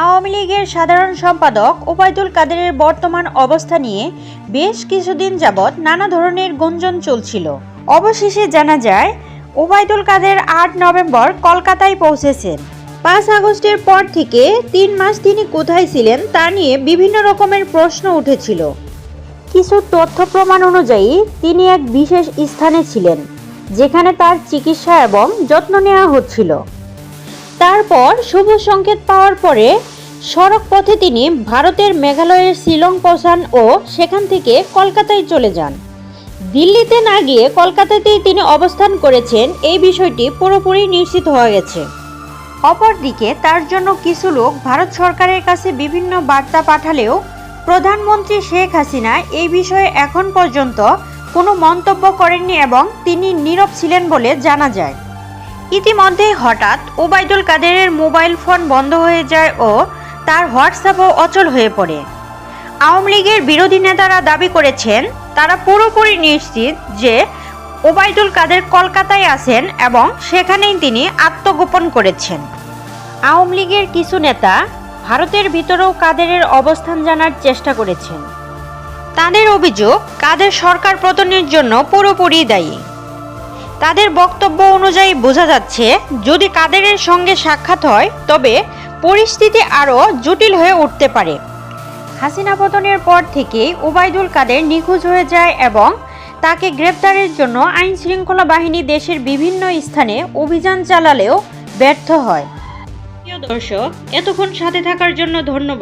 আওয়ামী লীগের সাধারণ সম্পাদক ওবায়দুল কাদেরের বর্তমান অবস্থা নিয়ে বেশ কিছুদিন যাবৎ নানা ধরনের গুঞ্জন চলছিল। অবশেষে জানা যায়, ওবায়দুল কাদের আট নভেম্বর কলকাতায় পৌঁছেছেন। পাঁচ আগস্টের পর থেকে তিন মাস তিনি কোথায় ছিলেন তা নিয়ে বিভিন্ন রকমের প্রশ্ন উঠেছিল। কিছু তথ্য প্রমাণ অনুযায়ী তিনি এক বিশেষ স্থানে ছিলেন, যেখানে তার চিকিৎসা এবং যত্ন নেওয়া হচ্ছিল। তারপর শুভ সংকেত পাওয়ার পরে সড়ক পথে তিনি ভারতের মেঘালয়ের শিলং পৌঁছান ও সেখান থেকে কলকাতায় চলে যান। দিল্লিতে না গিয়ে কলকাতাতেই তিনি অবস্থান করেছেন, এই বিষয়টি পুরোপুরি নিশ্চিত হয়ে গেছে। অপরদিকে তার জন্য কিছু লোক ভারত সরকারের কাছে বিভিন্ন বার্তা পাঠালেও প্রধানমন্ত্রী শেখ হাসিনা এই বিষয়ে এখন পর্যন্ত কোনো মন্তব্য করেননি এবং তিনি নীরব ছিলেন বলে জানা যায়। ইতিমধ্যে হঠাৎ ওবায়দুল কাদেরের মোবাইল ফোন বন্ধ হয়ে যায় ও তার হোয়াটসঅ্যাপও অচল হয়ে পড়ে। আওয়ামী লীগের বিরোধী নেতারা দাবি করেছেন, তারা পুরোপুরি নিশ্চিত যে ওবায়দুল কাদের কলকাতায় আছেন এবং সেখানেই তিনি আত্মগোপন করেছেন। আওয়ামী লীগের কিছু নেতা ভারতের ভিতরেও কাদেরের অবস্থান জানার চেষ্টা করেছেন। তাদের অভিযোগ, কাদের সরকার পতনের জন্য পুরোপুরি দায়ী। তাদের বক্তব্য অনুযায়ী বোঝা যাচ্ছে, যদি কাদেরের সঙ্গে সাক্ষাৎ হয়, তবে পরিস্থিতি আরও জটিল হয়ে উঠতে পারে। হাসিনা পতনের পর থেকেই ওবায়দুল কাদের নিখোঁজ হয়ে যায় এবং তাকে গ্রেপ্তারের জন্য আইন শৃঙ্খলা বাহিনী দেশের বিভিন্ন স্থানে অভিযান চালালেও ব্যর্থ হয়। দর্শক, এতক্ষণ সাথে থাকার জন্য ধন্যবাদ।